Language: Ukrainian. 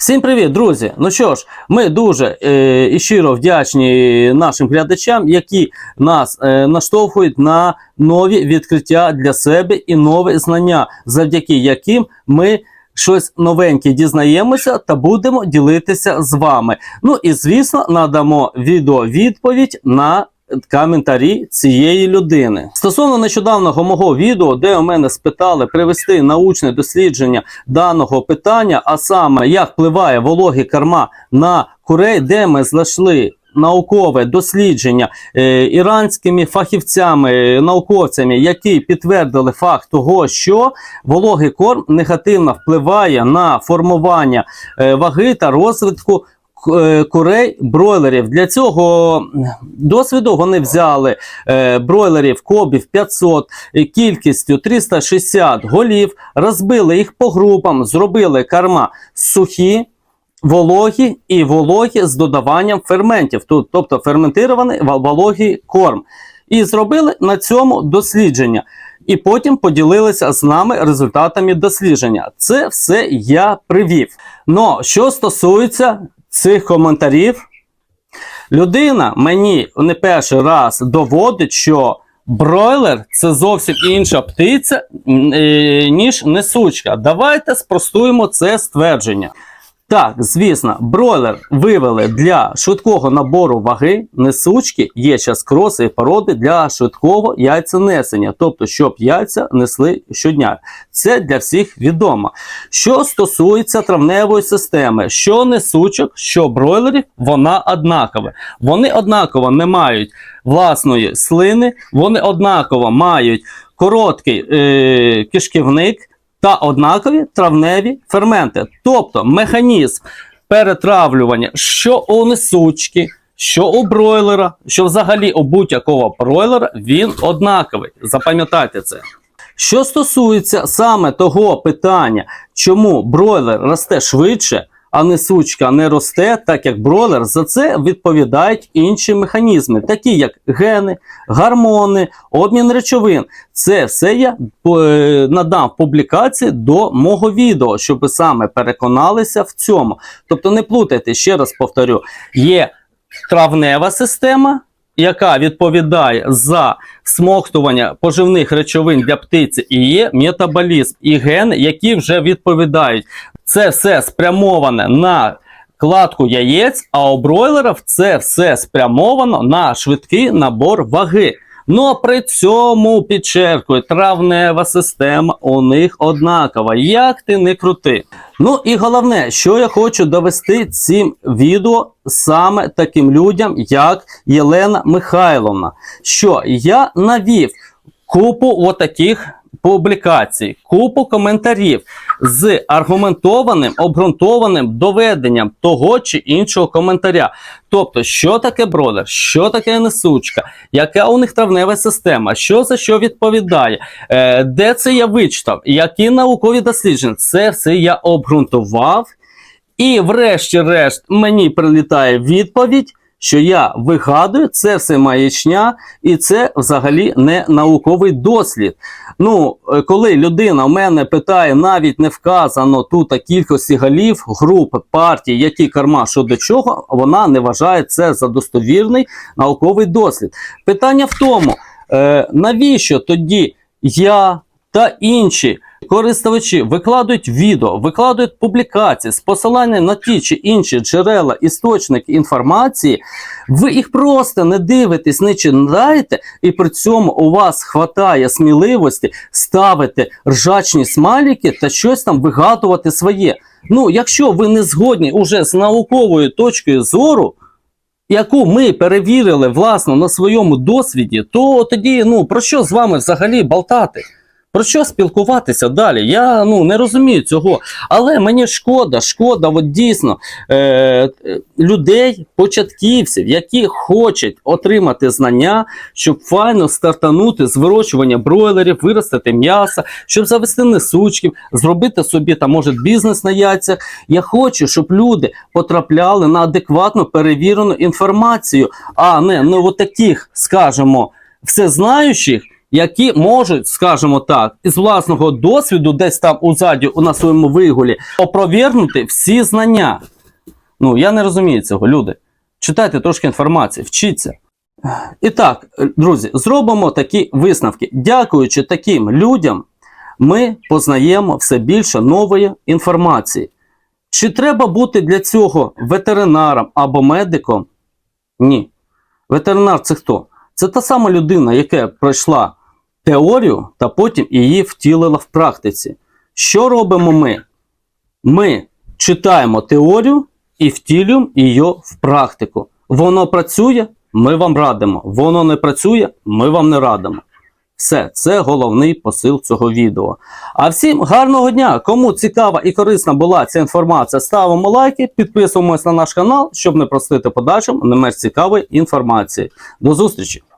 Всім привіт, друзі! Ну що ж, ми дуже е, і щиро вдячні нашим глядачам, які нас е, наштовхують на нові відкриття для себе і нові знання, завдяки яким ми щось новеньке дізнаємося та будемо ділитися з вами. Ну і звісно, надамо відео відповідь на коментарі цієї людини. Стосовно нещодавнього мого відео, де у мене спитали привести научне дослідження даного питання, а саме як впливає вологі корма на курей, де ми знайшли. Наукове дослідження е, іранськими фахівцями, е, науковцями, які підтвердили факт того, що вологий корм негативно впливає на формування е, ваги та розвитку курей бройлерів. Для цього досвіду вони взяли е, бройлерів кобів 500 е, кількістю 360 голів, розбили їх по групам, зробили корма сухі. Вологі і вологі з додаванням ферментів, тут, тобто ферментирований вологий корм. І зробили на цьому дослідження. І потім поділилися з нами результатами дослідження. Це все я привів. Но що стосується цих коментарів, людина мені не перший раз доводить, що бройлер це зовсім інша птиця, е, ніж несучка. Давайте спростуємо це ствердження. Так, звісно, бройлер вивели для швидкого набору ваги, несучки є час кроси і породи для швидкого яйценесення, тобто, щоб яйця несли щодня. Це для всіх відомо. Що стосується травневої системи, що несучок, що бройлерів, вона однакова. Вони однаково не мають власної слини, вони однаково мають короткий е, кишківник та однакові травневі ферменти. Тобто механізм перетравлювання, що у несучки, що у бройлера, що взагалі у будь-якого бройлера, він однаковий. Запам'ятайте це. Що стосується саме того питання, чому бройлер росте швидше, а несучка не росте, так як бройлер, за це відповідають інші механізми, такі як гени, гормони, обмін речовин. Це все я е, надам в публікації до мого відео, щоб ви саме переконалися в цьому. Тобто не плутайте, ще раз повторю, є травнева система, яка відповідає за смоктування поживних речовин для птиці, і є метаболізм і гени, які вже відповідають. Це все спрямоване на кладку яєць, а у бройлерів це все спрямовано на швидкий набор ваги. Ну а при цьому підчеркую, травнева система у них однакова. Як ти не крути. Ну і головне, що я хочу довести цим відео саме таким людям, як Єлена Михайловна, що я навів купу отаких публікацій, купу коментарів з аргументованим, обґрунтованим доведенням того чи іншого коментаря. Тобто, що таке бродер, що таке несучка, яка у них травнева система, що за що відповідає, е, де це я вичитав, які наукові дослідження, це все я обґрунтував. І, врешті-решт, мені прилітає відповідь, що я вигадую, це все маячня, і це взагалі не науковий дослід. Ну, е, коли людина в мене питає, навіть не вказано тут кількості голів, груп, партій, які корма, що до чого, вона не вважає це за достовірний науковий дослід. Питання в тому, е, навіщо тоді я та інші користувачі викладають відео, викладають публікації з посиланням на ті чи інші джерела, істочники інформації, ви їх просто не дивитесь, не читаєте, і при цьому у вас хватає сміливості ставити ржачні смайлики та щось там вигадувати своє. Ну, якщо ви не згодні уже з науковою точкою зору, яку ми перевірили власно на своєму досвіді, то тоді ну про що з вами взагалі болтати? Про що спілкуватися далі? Я ну не розумію цього. Але мені шкода, шкода, от дійсно е, людей, початківців, які хочуть отримати знання, щоб файно стартанути з вирощування бройлерів, виростити м'ясо, щоб завести несучків, зробити собі там, може, бізнес на яйцях. Я хочу, щоб люди потрапляли на адекватно перевірену інформацію, а не от таких, скажімо, всезнаючих які можуть, скажімо так, із власного досвіду, десь там узаді на своєму вигулі, опровергнути всі знання. Ну, я не розумію цього, люди. Читайте трошки інформації, вчіться. І так, друзі, зробимо такі висновки. Дякуючи таким людям, ми познаємо все більше нової інформації. Чи треба бути для цього ветеринаром або медиком? Ні. Ветеринар це хто? Це та сама людина, яка пройшла теорію та потім її втілила в практиці. Що робимо ми? Ми читаємо теорію і втілюємо її в практику. Воно працює, ми вам радимо. Воно не працює, ми вам не радимо. Все, це головний посил цього відео. А всім гарного дня! Кому цікава і корисна була ця інформація, ставимо лайки, підписуємось на наш канал, щоб не простити подальшим не менш цікавої інформації. До зустрічі!